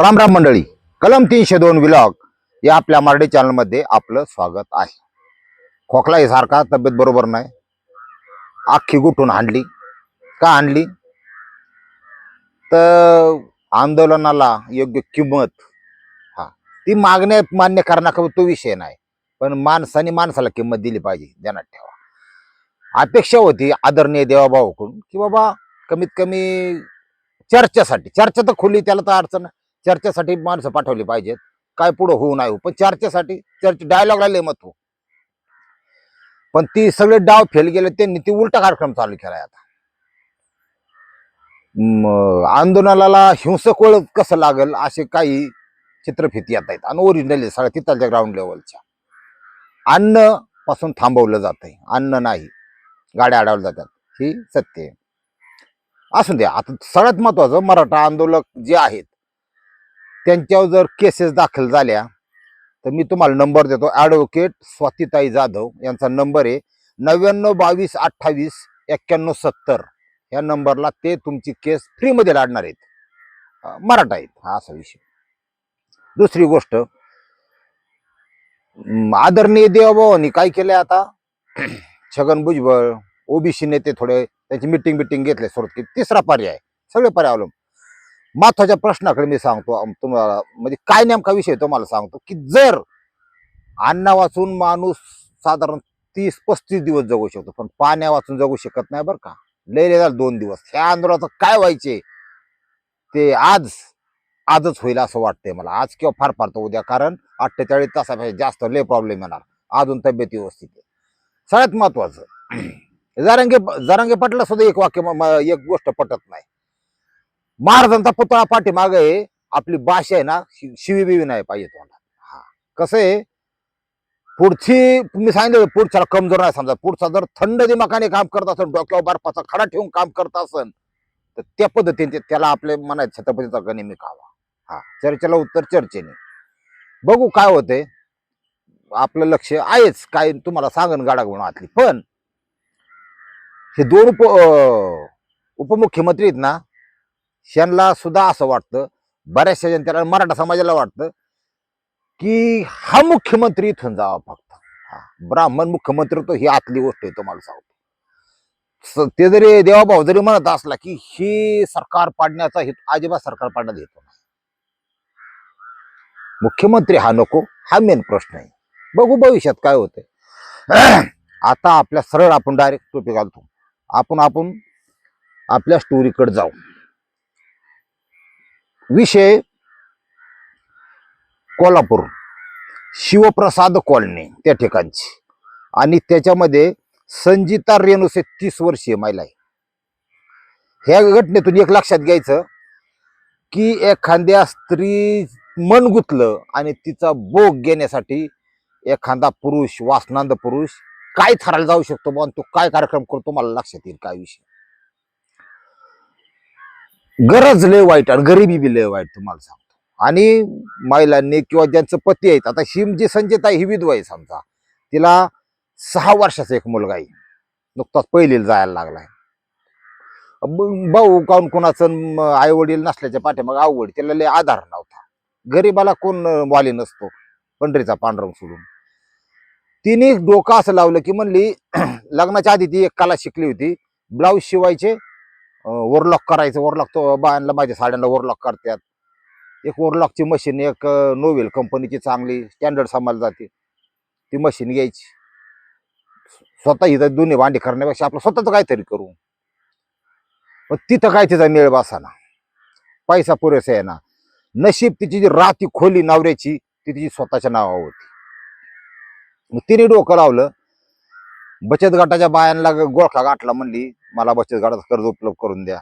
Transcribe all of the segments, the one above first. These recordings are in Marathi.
राम राम मंडळी कलम तीनशे दोन विलॉग या आपल्या मराठी चॅनलमध्ये आपलं स्वागत आहे. खोकला हे सारखा तब्येत बरोबर नाही. अख्खी गुठून आणली का आणली तर आंदोलनाला योग्य किंमत हा ती मागण्यात मान्य करण्याचा तो विषय नाही. पण माणसाने माणसाला किंमत दिली पाहिजे ध्यानात ठेवा. अपेक्षा होती आदरणीय देवाभाऊकडून की बाबा कमीत कमी चर्चेसाठी चर्चा तर खुली त्याला तर अडचण चर्चेसाठी माणसं पाठवली पाहिजेत. काय पुढं होऊ नाही पण चर्चेसाठी चर्च डायलॉगला लय महत्त्व पण ती सगळे डाव फेल गेले त्यांनी ती उलटा कार्यक्रम चालू केलाय आता. आंदोलनाला हिंसक वळ कसं लागेल असे काही चित्रफित येत आहेत. आणि ओरिजिनल सगळ्या तिथलच्या ग्राउंड लेवलच्या अन्नपासून थांबवलं जात आहे अन्न नाही गाड्या अडवल्या जातात. ही सत्य आहे. असू द्या आता सगळ्यात महत्वाचं मराठा आंदोलक जे आहेत त्यांच्यावर जर केसेस दाखल झाल्या तर मी तुम्हाला नंबर देतो. ॲडव्होकेट स्वातीताई जाधव यांचा नंबर आहे. नव्याण्णव बावीस अठ्ठावीस एक्क्याण्णव सत्तर. या नंबरला ते तुमची केस फ्रीमध्ये लाडणार आहेत. मराठा आहेत. हा असा विषय. दुसरी गोष्ट आदरणीय देवाभावांनी काय केलंय आता? छगन भुजबळ ओबीसी नेते थोडे त्याची मिटिंग बिटिंग घेतले सोडत की तिसरा पर्याय. सगळे पर्याय अवलंब. महत्त्वाच्या प्रश्नाकडे मी सांगतो तुम्हाला म्हणजे काय नेमका विषय तुम्हाला सांगतो की जर अन्न वाचून माणूस साधारण तीस पस्तीस दिवस जगू शकतो पण पाण्या वाचून जगू शकत नाही बरं का. लय झालं दोन दिवस. ह्या आंदोलनाचं काय व्हायचे? ते आज आजच होईल असं वाटतंय मला. आज किंवा फार फार तर उद्या कारण अठ्ठेचाळीस तासापेक्षा जास्त लय प्रॉब्लेम येणार. अजून तब्येत व्यवस्थित आहे. सगळ्यात महत्वाचं जारंगे जरांगे पटला सुद्धा एक वाक्य एक गोष्ट पटत नाही. महाराजांचा पुतळा पाठीमाग आहे आपली भाषा आहे ना शिवी बिवी नाही पाहिजे तोंडात. हा. कसं आहे पुढची मी सांगितलं पुढच्याला कमजोर नाही समजा. पुढचा जर थंड दिमाखाने काम करत असेल डोक्यावर बर्फाचा खडा ठेवून काम करत असेल तर त्या पद्धतीने त्याला आपले मनात छत्रपतीचा गणिमी खावा हा. चर्चेला उत्तर चर्चेने. बघू काय होते आपलं लक्ष आहेच काय तुम्हाला सांगन गाडा म्हणून आतली. पण हे दोन उप अं, उपमुख्यमंत्री आहेत ना शनला सुद्धा असं वाटतं बऱ्याचशा जनतेला मराठा समाजाला वाटतं की हा मुख्यमंत्री इथून जावा फक्त. हा ब्राह्मण मुख्यमंत्री तो ही आतली गोष्ट आहे तुम्हाला सांगतो. स- ते जरी देवाभाऊ जरी म्हणत असला की हे सरकार पाडण्याचा हेतू अजिबात सरकार पाडण्यात येतो नाही. मुख्यमंत्री हा नको हा मेन प्रश्न आहे. बघू भविष्यात काय होतंय. आता आपल्या सरळ आपण डायरेक्ट टोपी घालतो. आपण आपण आपल्या स्टोरीकडे जाऊ. विषय कोल्हापूर शिवप्रसाद कॉलनी त्या ठिकाणची. आणि त्याच्यामध्ये संजिता रेणुसे तीस वर्षीय महिला आहे. ह्या घटनेतून एक लक्षात घ्यायचं की एखाद्या स्त्री मन गुतलं आणि तिचा भोग घेण्यासाठी एखादा पुरुष वासनांद पुरुष काय ठरायला जाऊ शकतो बन तो काय कार्यक्रम करतो मला लक्षात येईल काय विषय. गरज लय वाईट आणि गरिबी बी लय वाईट तुम्हाला सांगतो. आणि महिलांनी किंवा ज्यांचं पती आहेत आता शिम जी संचिता आहे ही विधवा आहे समजा तिला सहा वर्षाचा एक मुलगा आहे. नुकताच पहिलीला जायला लागलाय. भाऊ काऊन कोणाचं आई वडील नसल्याच्या पाठीमाग आवड त्याला लय आधार नव्हता. गरीबाला कोण वाली नसतो पंढरीचा पांढरंग सोडून. तिने डोकं असं लावलं की म्हणली लग्नाच्या आधी ती एक कला शिकली होती ब्लाऊज शिवायचे ओव्हरलॉक करायचं ओव्हरलॉक तो बायांना माझ्या साड्यांना ओव्हरलॉक करतात. एक ओव्हरलॉकची मशीन एक नोवेल कंपनीची चांगली स्टँडर्ड सांभाळली जाते. ती मशीन घ्यायची. स्वतः इथं दोन्ही भांडी करण्यापेक्षा आपलं स्वतःच काहीतरी करू. पण तिथं काय तिचा मेळ बसाना. पैसा पुरेसा आहे ना नशीब तिची जी राती खोली नवऱ्याची ती तिची स्वतःच्या नावावर होती. मग तिने डोकं लावलं. बचत गटाच्या बायांना गोळखा गाठला म्हणली मला बचत गटाचं कर्ज उपलब्ध करून द्या.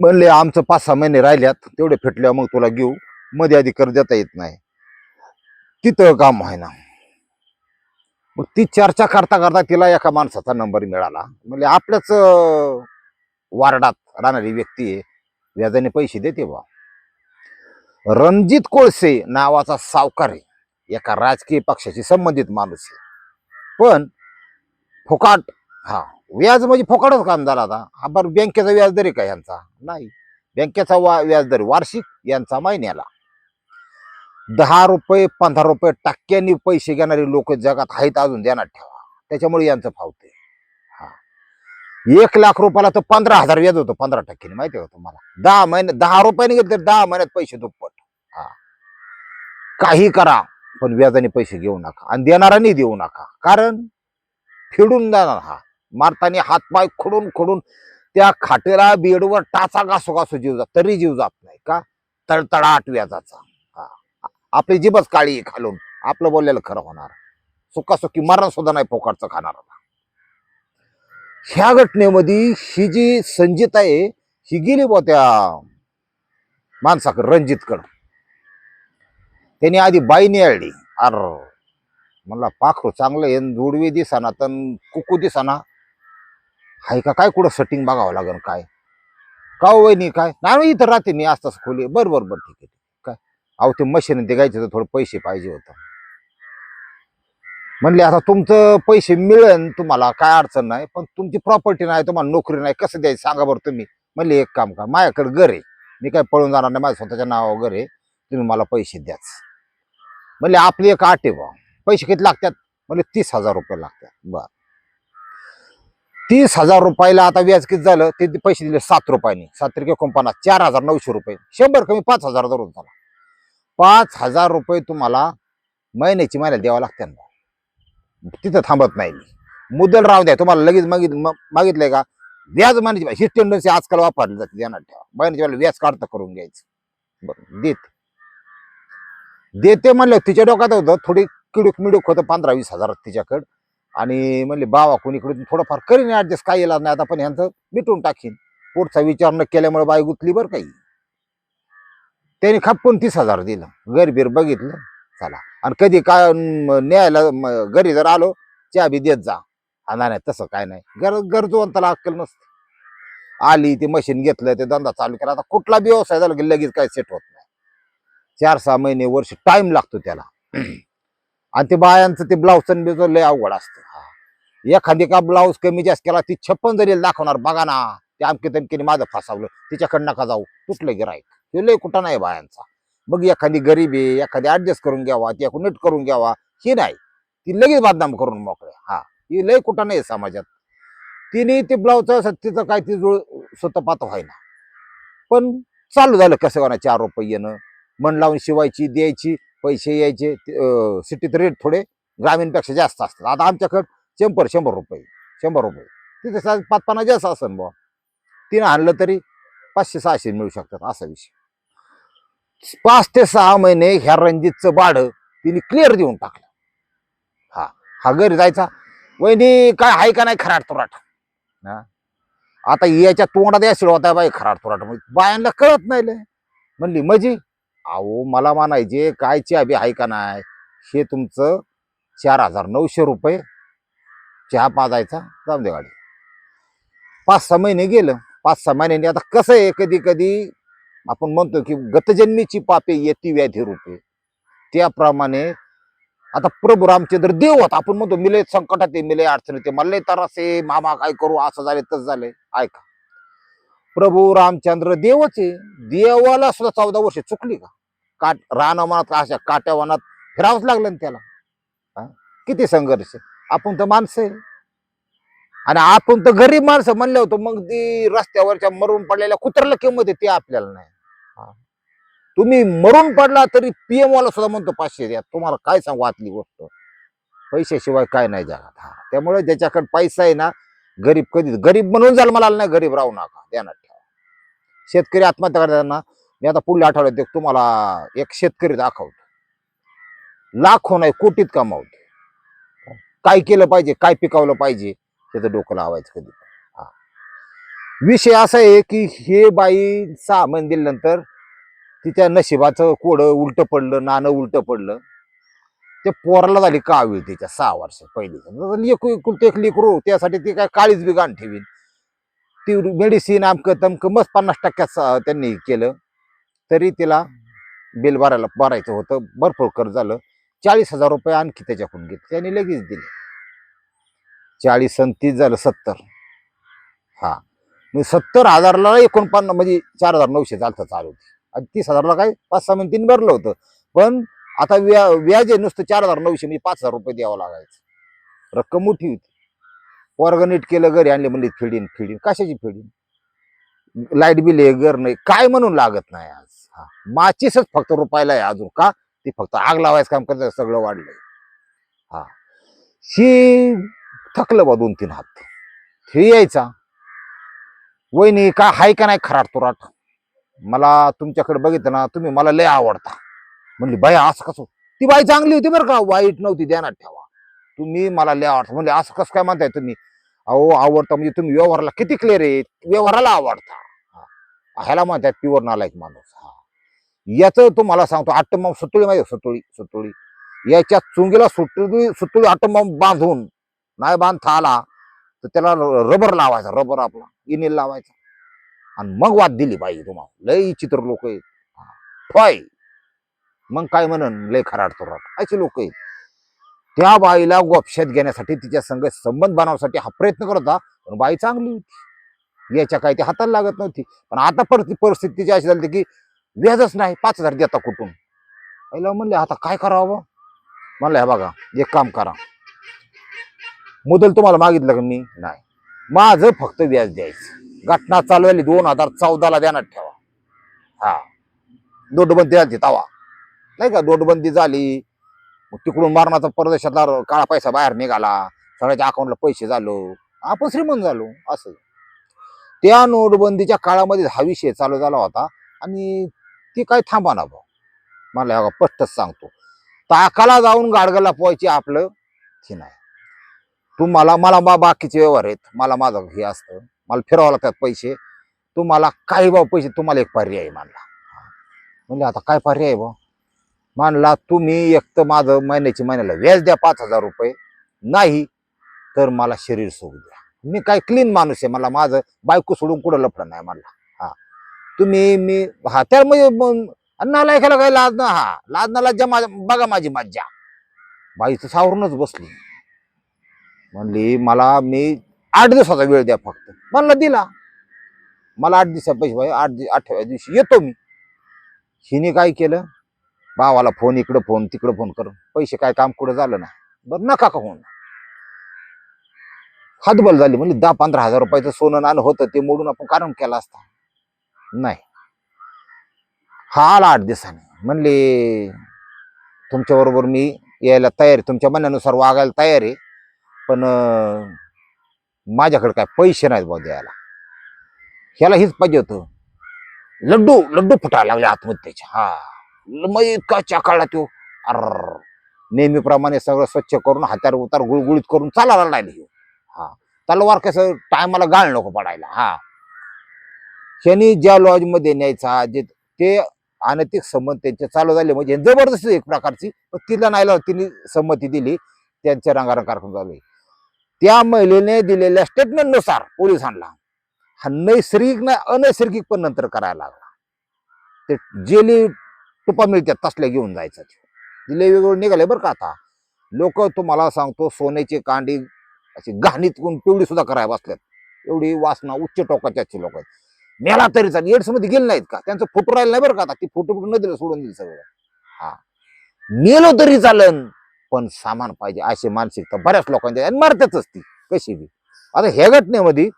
म्हणले आमचं पाच सहा महिने राहिल्यात तेवढे फेटल्या मग तुला घेऊ मध्ये आधी कर्ज देता येत नाही. तिथं काम आहे ना मग ती चर्चा करता करता तिला एका माणसाचा नंबर मिळाला. म्हणजे आपल्याच वार्डात राहणारी व्यक्ती आहे व्याजाने पैसे देते बा रणजित कोळसे नावाचा सावकार आहे एका राजकीय पक्षाशी संबंधित माणूस आहे. पण फुकाट हा व्याज म्हणजे फुकाटच काम झाला आता. बरं बँकेचा व्याज दर आहे का यांचा? नाही. बँकेचा वा व्याजदर वार्षिक यांचा महिन्याला. दहा रुपये पंधरा रुपये टक्क्यांनी पैसे घेणारे लोक जगात आहेत अजून ध्यानात ठेवा. त्याच्यामुळे यांचं फावते हा. एक लाख रुपयाला तर पंधरा हजार व्याज होतं पंधरा टक्क्याने. माहिती आहे का तुम्हाला? दहा महिने दहा रुपयाने गेले तर दहा महिन्यात पैसे दुप्पट. हा. काही करा. पण व्याजाने पैसे घेऊ नका आणि देणाराने देऊ नका. कारण फिडून जाणार हा. मारताना हातपाय खोडून खोडून त्या खाटेला बेडवर टाचा घासो घासो जीव जात तरी जीव जात नाही का? तळतळाट व्याजाचा. हा. आपली जीभच काळी खालून. आपलं बोललेलं खरं होणार. सुखासुखी मरण सुद्धा नाही पोकाटचं खाणार ह्या घटनेमध्ये ही जी संजित आहे ही गेली बो त्या माणसाकडं रणजितकडं. त्यांनी आधी बाईने निळली अर म्हणला पाखरू चांगलं आहे जोडवी दिसाना तर कुकू दिसाना. हाय का काय कुठं सेटिंग बघावं लागेल काय? का हो वहिनी काय? नाही इथं राहते मी असताच खोली. बरं बरं बरं ठीक आहे काय? अहो ते मशीन ते गायचं तर थोडं पैसे पाहिजे होतं. म्हणले आता तुमचं पैसे मिळेल तुम्हाला काय अडचण नाही पण तुमची प्रॉपर्टी नाही तुम्हाला नोकरी नाही कसं द्यायचं सांगा बरं तुम्ही. म्हणले एक काम का माझ्याकडे घर आहे. मी काय पळून जाणार नाही माझ्या स्वतःच्या नावावर घर आहे. तुम्ही मला पैसे द्याच. म्हणले आपली एक आठ आहे बा पैसे किती लागतात? म्हणजे तीस हजार रुपये लागतात. बर. तीस हजार रुपयाला आता व्याज किती झालं? ते ते पैसे दिले सात रुपयाने. सात त्रिके एकोणपन्नास चार हजार नऊशे रुपये. शंभर कमी पाच हजार धरून झाला पाच हजार रुपये तुम्हाला महिन्याची महिन्याला द्यावं लागते ना तिथं थांबत नाही मी. मुदल राहू द्या. तुम्हाला लगेच मागित मागितलंय का? व्याज मानायची ही टेंडन्सी आजकाल वापरली जाते ध्यानात ठेवा. महिन्याच्या वेळेला व्याज काढता करून घ्यायचं. बरं देते. देते म्हणलं तिच्या डोक्यात होतं थोडी किडूक मिडूक होतं पंधरा वीस हजार तिच्याकडं. आणि म्हणले बावा कोणीकडून थोडंफार करीन ॲडजस्ट काय येणार नाही आता पण ह्यांचं मिटून टाकीन. पुढचा विचार न केल्यामुळे बाई गुतली बरं काही त्याने खप्पून तीस हजार दिलं. गरबीर बघितलं चला. आणि कधी काय न्यायला घरी जर आलो चहा बी देत जा. हा नाही नाही, तसं काय नाही. गर गरजवंताला अक्कल नसते. आली ते मशीन घेतलं ते धंदा चालू केला. आता कुठला बी व्यवसाय झाला की लगेच काय सेट होत नाही. चार सहा महिने वर्ष टाइम लागतो त्याला. आणि ते बायांचं ते ब्लाऊज बिज लय अवघड असतं. हा. एखादी का ब्लाऊज कमी जास्त केला ती छप्पन जरी दाखवणार बघा ना ते अमके तमकीने माझं फसावलं तिच्याकडं नका जाऊ तुटलं गिराईक हे लय कुठं नाही बायांचा. मग एखादी गरीब आहे एखादी ऍडजस्ट करून घ्यावा ती नीट करून घ्यावा ही नाही. ती लगेच बदनाम करून मोकळे हा ही लय कुठं नाही समाजात. तिने ते ब्लाऊजचं तिचं काय ती जुळ स्वतः पात व्हायना पण चालू झालं कसं म्हणा चार रुपये येणं. मन लावून शिवायची द्यायची पैसे यायचे सिटीत रेट थोडे ग्रामीणपेक्षा जास्त असतात. आता आमच्याकडं शंभर शंभर रुपये शंभर रुपये. तिथे सा- पाच पाना जास्त असेल बुवा. तिनं आणलं तरी पाचशे सहाशे मिळू शकतात असा विषय. पाच ते सहा महिने ह्या रणजितचं भाडं तिने क्लिअर देऊन टाकलं. हा हा घरी जायचा. वहिनी काय आहे का नाही खराट तुराट हा? आता याच्या तोंडात या होता बाई खराट तुराट म्हणजे बायांना कळत नाही लय. म्हणली मजी अहो मला म्हणायचे काय चहा बी आहे का नाही? हे तुमचं चार हजार नऊशे रुपये चहा पाजायचा. जाऊ दे गाडी. पाच सहा महिने गेलं. पाच सहा महिन्यांनी आता कसं आहे कधी कधी आपण म्हणतो की गतजन्मीची पापे येती व्याधी रूपे. त्याप्रमाणे आता प्रभू रामचंद्र देव होता आपण म्हणतो मिले संकटात आहे मिले अडचणीत आहे मला लय त्रास आहे मामा काय करू असं झाले तसं झाले ऐका. प्रभू रामचंद्र देवच आहे. देवाला सुद्धा चौदा वर्ष चुकली का? काट रानवनात अशा काट्या वनात फिरावंच लागलं ना त्याला. किती संघर्ष. आपण तर माणसं आहे. आणि आपण तर गरीब माणसं म्हणले होतो मग ती रस्त्यावरच्या मरून पडलेल्या कुत्र्याला किंमत आहे ते आपल्याला नाही. तुम्ही मरून पडला तरी पीएम वाला सुद्धा म्हणतो पाचशे द्या. तुम्हाला काय सांगू आतली गोष्ट? पैशाशिवाय काय नाही जगात. हा. त्यामुळे ज्याच्याकडे पैसा आहे ना गरीब कधी गरीब म्हणून जाल मला नाही गरीब राहू नका. ध्यानात ठेवा. शेतकरी आत्महत्या करताना मी आता पुढल्या आठवड्यात एक तुम्हाला एक शेतकरी दाखवतो. लाखो नाही कोटीत कमावतो. काय केलं पाहिजे काय पिकवलं पाहिजे त्याचं डोकं लावायचं कधी हा. विषय असा आहे की हे बाई सहा महिने दिल्यानंतर तिच्या नशिबाचं कोडं उलटं पडलं नाणं उलटं पडलं. ते पोराला झाली कावी तिच्या सहा वर्ष पहिली. एक एक लेकरू त्यासाठी ती काय काळीच बी ठेवीन. ती मेडिसिन आमकं तमकं मस्त पन्नास टक्क्यात त्यांनी केलं. तरी तिला बिल भरायला भरायचं होतं. भरपूर कर्ज झालं. चाळीस हजार रुपये आणखी त्याच्याकडून घेतले. त्यांनी लगेच दिले. चाळीस आणि तीस झालं सत्तर. हा. मी सत्तर हजारला एकोणपन्नास म्हणजे चार हजार नऊशे चालतं चालू होती. आणि तीस हजारला काय? पाच सहा महिने तीन भरलं होतं. पण आता व्या व्याज आहे नुसतं चार हजार नऊशे म्हणजे पाच हजार रुपये द्यावं लागायचं. रक्कम मोठी होती. वर्ग नीट केलं घरी आणले म्हणजे फिडीन फिडीन. कशाची फिडीन? लाइट बिल आहे घर नाही. काय म्हणून लागत नाही आज? हा. माचीसच फक्त रुपायला आहे अजून का? ती फक्त आग लावायचं काम करत सगळं वाढलंय. हा. ही थकलं बा दोन तीन हात. हे यायचा. वहिनी का हाय का नाही खराट तुराट? मला तुमच्याकडे बघितलं ना तुम्ही मला लय आवडता. म्हणली बाई असं कसं? ती बाई चांगली होती बरं का वाईट नव्हती ध्यानात ठेवा. तुम्ही मला लय आवडता. म्हणजे असं कसं काय म्हणताय तुम्ही? अहो आवडता म्हणजे तुम्ही व्यवहाराला किती क्लिअर आहे व्यवहाराला आवडता. हा. ह्याला म्हणतात प्युअर नालायक माणूस. हा. याचं तुम्हाला सांगतो आटम सुतुळी माहिती सुतुळी सुतुळी. याच्या चुंगीला सुतुळी सुतुळी आटम बांधून नाही बांधता आला तर त्याला रबर लावायचा रबर आपला इनेल लावायचा. आणि मग वाद दिली बाई तुम्हाला. लय चित्र लोक आहेत. हा. मग काय म्हणन लय खराट तुराट. असे लोक आहेत. त्या बाईला गोपशात घेण्यासाठी तिच्या संघ संबंध बनवण्यासाठी हा प्रयत्न करत होता पण बाई चांगली होती. याच्या काही ती हाताला लागत नव्हती. पण आता परत परिस्थिती तिची अशी झाली की व्याजच नाही पाच हजार देता कुठून? पहिला म्हणले आता काय करावं? म्हणलं हे बघा एक काम करा. मुदल तुम्हाला मागितलं का मी? नाही. माझं फक्त व्याज द्यायचं. घटना चालू झाली दोन हजार चौदाला ध्यानात ठेवा. हा. नोटबंदी झाली तवा. नाही का नोटबंदी झाली. मग तिकडून मारणाचा परदेशातला काळा पैसा बाहेर निघाला. सगळ्याच्या अकाउंटला पैसे झालो. आपण श्रीमंत झालो. असं. त्या नोटबंदीच्या काळामध्ये हा विषय चालू झाला होता. आणि ती काय थांबा ना भाऊ. मला हे बघा स्पष्टच सांगतो. ताकाला जाऊन गाडगला पोहायची आपलं हे नाही. तुम्हाला मला बा बाकीचे व्यवहार आहेत. मला माझं हे असतं. मला फिरावं लागतात पैसे. तुम्हाला काही भाऊ पैसे तुम्हाला एक पर्याय मानला. म्हणजे आता काय पर्याय भाऊ? मानला तुम्ही एक तर माझं महिन्याची महिन्याला व्याज द्या पाच हजार रुपये. नाही तर मला शरीर सोडू द्या. मी काय क्लीन माणूस आहे. मला माझं बायको सोडून कुठं लफडं नाही मानला. तुम्ही मी हा त्या म्हणजे मग नालायकाला काय लाज ना हा लाज ना लाज्जा माझ्या बघा माझी मज्जा. बाई सावरूनच बसली. म्हणली मला मी आठ दिवसाचा वेळ द्या फक्त. म्हणला दिला. मला आठ दिवसा पैसे पाहिजे आठ दिवस आठव्या दिवशी येतो मी. हिने काय केलं? भावाला फोन इकडं फोन तिकडं फोन करून पैसे काय काम कुठं झालं ना बरं नका का होऊन. हातबल झाली म्हणजे दहा पंधरा हजार रुपयाचं सोनं नाणं होतं ते मोडून आपण कारण केला असता. नाही. हा आला आठ दिवसाने. म्हणले तुमच्याबरोबर मी यायला तयार तुमच्या म्हणण्यानुसार वागायला तयार आहे. पण माझ्याकडे काय पैसे नाहीत भाऊ द्यायला. ह्याला हेच पाहिजे होतं. लड्डू लड्डू फुटायला लागले आत्महत्येच्या हा. मग इतका चाकाळला तो. अर नेहमीप्रमाणे सगळं स्वच्छ करून हातार उतार गुळगुळीत करून चालायला लागले हा. तलवार कसं टायमाला गाळ नको पडायला. हा. शनी ज्या लॉजमध्ये न्यायचा जे ते अनैतिक संबंध त्यांचे चालू झाले म्हणजे जबरदस्ती एक प्रकारची पण तिला नाही तिने संमती दिली त्यांच्या रंगारंग कार्यक्रम चालू आहे. त्या महिलेने दिलेल्या स्टेटमेंटनुसार पोलिसांना हा नैसर्गिक नाही अनैसर्गिक पण नंतर करायला लागला. ते जेली टुपा मिळतात तसल्या घेऊन जायचं दिले वेगवेगळे निघाले बरं का आता. लोक तुम्हाला सांगतो सोन्याची कांडी अशी घाणीत पिवळी सुद्धा करायला बसल्यात. एवढी वासना उच्च टोकाच्या लोक. आहेत मेला तरी चालेल एड्समध्ये गेले नाहीत का? त्यांचं फोटो राहिलं नाही बरं का आता? ती फोटो फोटो न दिलं सोडून दिलं सगळं. हा. मेलो तरी चालन पण सामान पाहिजे अशी मानसिकता बऱ्याच लोकांच्या आणि मारतातच ती कशी बी. आता ह्या घटनेमध्ये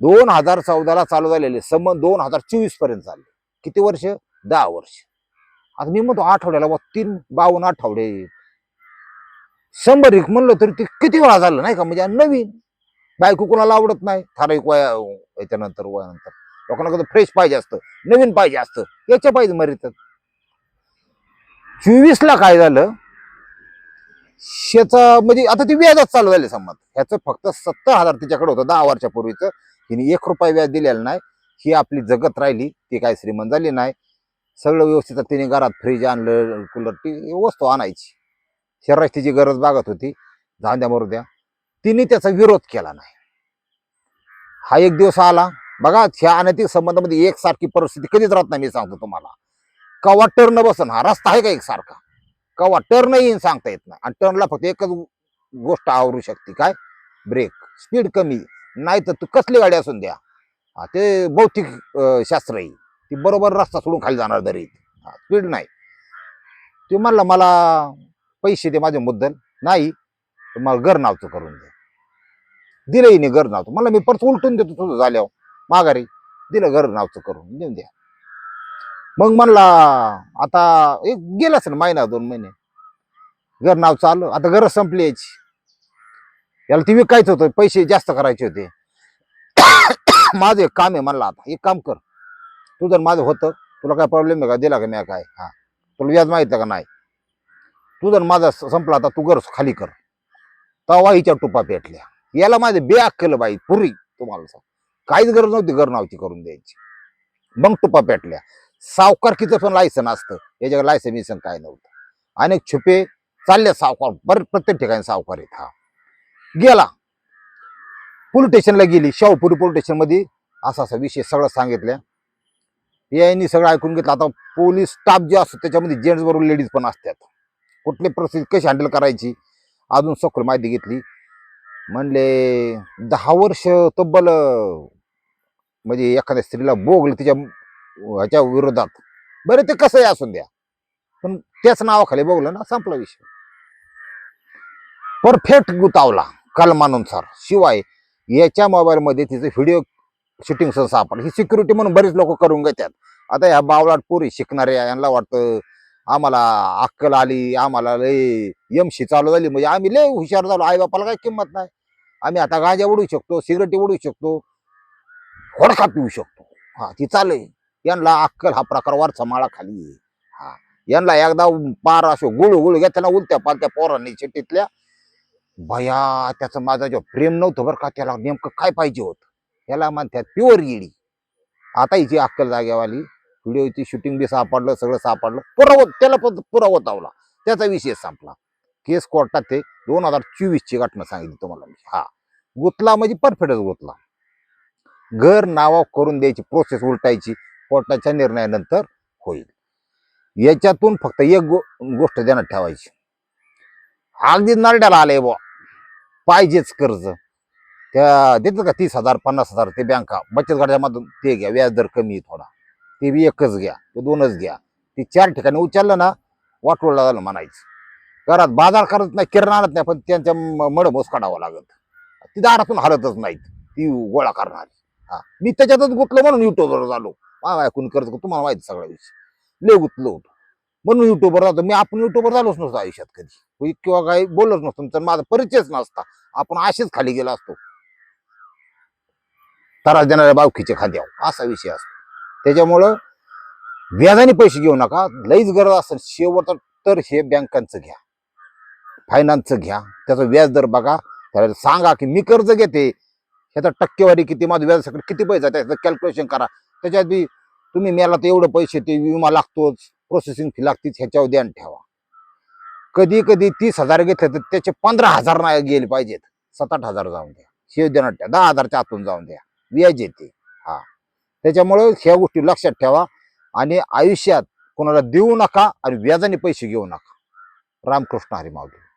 दोन हजार चौदाला चालू झालेले संबंध दोन हजार चोवीसपर्यंत चालले. किती वर्ष? दहा वर्ष. आता मी म्हणतो आठवड्याला बा तीन बावन्न आठवडे. शंभर एक म्हणलं तरी ते किती वेळा झालं नाही का? म्हणजे नवीन. बायको कोणाला आवडत नाही. ठराविक वया याच्यानंतर वयानंतर. लोकांना कसं फ्रेश पाहिजे असतं नवीन पाहिजे असतं याच्या पाहिजे मरित चोवीसला काय झालं. शेचा म्हणजे आता ती व्याजच चालू झाले संमत ह्याचं फक्त सत्तर हजार तिच्याकडे होतं दहा वर्षापूर्वीचं. हिने एक रुपया व्याज दिलेलं नाही. ही आपली जगत राहिली ती काय श्रीमंत झाली नाही. सगळं व्यवस्थित तिने घरात फ्रीज आणलं कूलर ती वस्तू आणायची. शरीराची तिची गरज बागत होती. जांद्या मरू द्या. तिने त्याचा विरोध केला नाही. हा एक दिवस आला. बघा ह्या अनैतिक संबंधामध्ये एकसारखी परिस्थिती कधीच राहत नाही मी सांगतो तुम्हाला. कवा टर्न बसन हा रस्ता आहे का एकसारखा? कवा टर्न येईन सांगता येत नाही. आणि टर्नला फक्त एकच गोष्ट आवरू शकते काय? ब्रेक स्पीड कमी. नाही तर तू कसली गाडी असून द्या. हा ते भौतिक शास्त्र आहे. ती बरोबर रस्ता सोडून खाली जाणार दरीत हा स्पीड नाही. ते म्हणला मला पैसे दे माझ्या मुद्दल. नाही. तर मला घर नावचं करून दे. दिलंही नाही घर नावचं. मला मी परत उलटून देतो तुझं झाल्यावर. माघारी दिलं घर नावचं करून देऊन द्या. मग म्हणला आता एक गेला असेल महिना दोन महिने. घर नाव चालू आता घर संपली याची. याला ती विकायचं होतं पैसे जास्त करायचे होते. माझं एक काम आहे म्हणला आता एक काम कर. तू जर माझं होतं तुला काय प्रॉब्लेम आहे का? दिला का मी काय? हा. तुला व्याज माहिती का नाही? तू जर माझा संपला आता तू घर खाली कर. तवा हिच्या टुपा पेटल्या. याला माझे बेआक केलं बाई पुरी तुम्हाला सांग काहीच गरज नव्हती घर करून द्यायची. मग टुपा पेटल्या. सावकारकीचं पण लायसन असतं. याच्याकडे लायसन बिसन काय नव्हतं. अनेक छुपे चालले सावकार. बरं प्रत्येक ठिकाणी सावकार येत हा. गेला. पोलीस स्टेशनला गेली. शाहूपुरी पोलीस स्टेशनमध्ये असा असा विषय सगळं सांगितलं यांनी सगळं ऐकून घेतलं. आता पोलीस स्टाफ जे असतो त्याच्यामध्ये जेंट्स बरोबर लेडीज पण असतात. कुठली परिस्थिती कशी हँडल करायची? अजून सखोल माहिती घेतली. म्हणले दहा वर्ष तब्बल म्हणजे एखाद्या स्त्रीला बोगलं तिच्या ह्याच्या विरोधात. बरं ते कसंही असून द्या. पण त्याच नावाखाली बोगलं ना संपला विषय. परफेक्ट गुतावला कलमानुसार. शिवाय याच्या मोबाईलमध्ये तिचं व्हिडिओ शूटिंग सापड ही सिक्युरिटी म्हणून बरेच लोक करून घेतात. आता ह्या बावलाट पोरी शिकणारे यांना वाटतं आम्हाला अक्कल आली आम्हाला लय यमशी चालू झाली. म्हणजे आम्ही लय हुशार झालो. आई बापाला काही किंमत नाही. आम्ही आता गांजा उडू शकतो सिगरेटी उडू शकतो. खोडका पिऊ शकतो. हा ती चाले यांना अक्कल हा प्रकार वरचा माळा खाली आहे. हा यांना एकदा पार असो गुळू गुळू घ्या उलत्या पालत्या पोरांनी शेटीतल्या भया त्याचं माझा जो प्रेम नव्हतं बरं का त्याला नेमकं काय पाहिजे होतं? याला म्हणतात प्युअर येडी. आता हिची अक्कल जागेवाली व्हिडिओची शूटिंग बी सापडलं सगळं सापडलं पुरावत त्याला पण पुरावत आवला त्याचा विषय संपला. केस कोर्टात ते दोन हजार चोवीसची घटना सांगितली तुम्हाला मी. हा गुतला म्हणजे परफेक्टच गुतला. घर नावा करून द्यायची प्रोसेस उलटायची कोर्टाच्या निर्णयानंतर होईल. याच्यातून फक्त एक गो गोष्ट ध्यानात ठेवायची. अगदी नरड्याला आले बुवा. पाहिजेच कर्ज. त्या देतात का तीस हजार पन्नास हजार ते बँका बचत गटामधून ते घ्या व्याजदर कमी आहे थोडा. ते बी एकच घ्या ते दोनच घ्या. ते चार ठिकाणी उचललं ना वाटोळला झालं म्हणायचं. घरात बाजार करत नाही किरण आणत नाही पण त्यांच्या मडमोस काढावं लागत. ती दारातून हलतच नाहीत. ती गोळा करणार. हा. मी त्याच्यातच गुतलो म्हणून युट्यूबवर झालो. ऐकून कर्ज तुम्हाला माहिती सगळा विषय. लय गुतलो होतो. म्हणून युट्यूबवर जातो मी आपण युट्यूबवर झालोच नसतो आयुष्यात कधी. किंवा काही बोललोच नसतो. तर माझा परिचयच नसता. आपण असेच खाली गेला असतो. त्रास देणाऱ्या बावखीचे खाद्यावर. असा विषय असतो. त्याच्यामुळं व्याजाने पैसे घेऊ नका. लईच गरज असेल शेवट तर हे बँकांचं घ्या. फायनान्सचं घ्या. त्याचं व्याज दर बघा. त्याला सांगा की मी कर्ज घेते. ह्याचा टक्केवारी किती माझं व्याज सगळं किती पैसा त्याचं कॅल्क्युलेशन करा. त्याच्यात बी तुम्ही मेला तर एवढं पैसे ते विमा लागतोच प्रोसेसिंग फी लागतीच ह्याच्यावर ध्यान ठेवा. कधी कधी तीस हजार घेतले तर त्याचे पंधरा हजार नाही गेले पाहिजेत. सात आठ हजार जाऊन द्या. शेव देणार ठेवा. दहा हजारच्या आतून जाऊन द्या. व्याज येते. हा. त्याच्यामुळं ह्या गोष्टी लक्षात ठेवा आणि आयुष्यात कोणाला देऊ नका आणि व्याजाने पैसे घेऊ नका. रामकृष्ण हरी माऊली.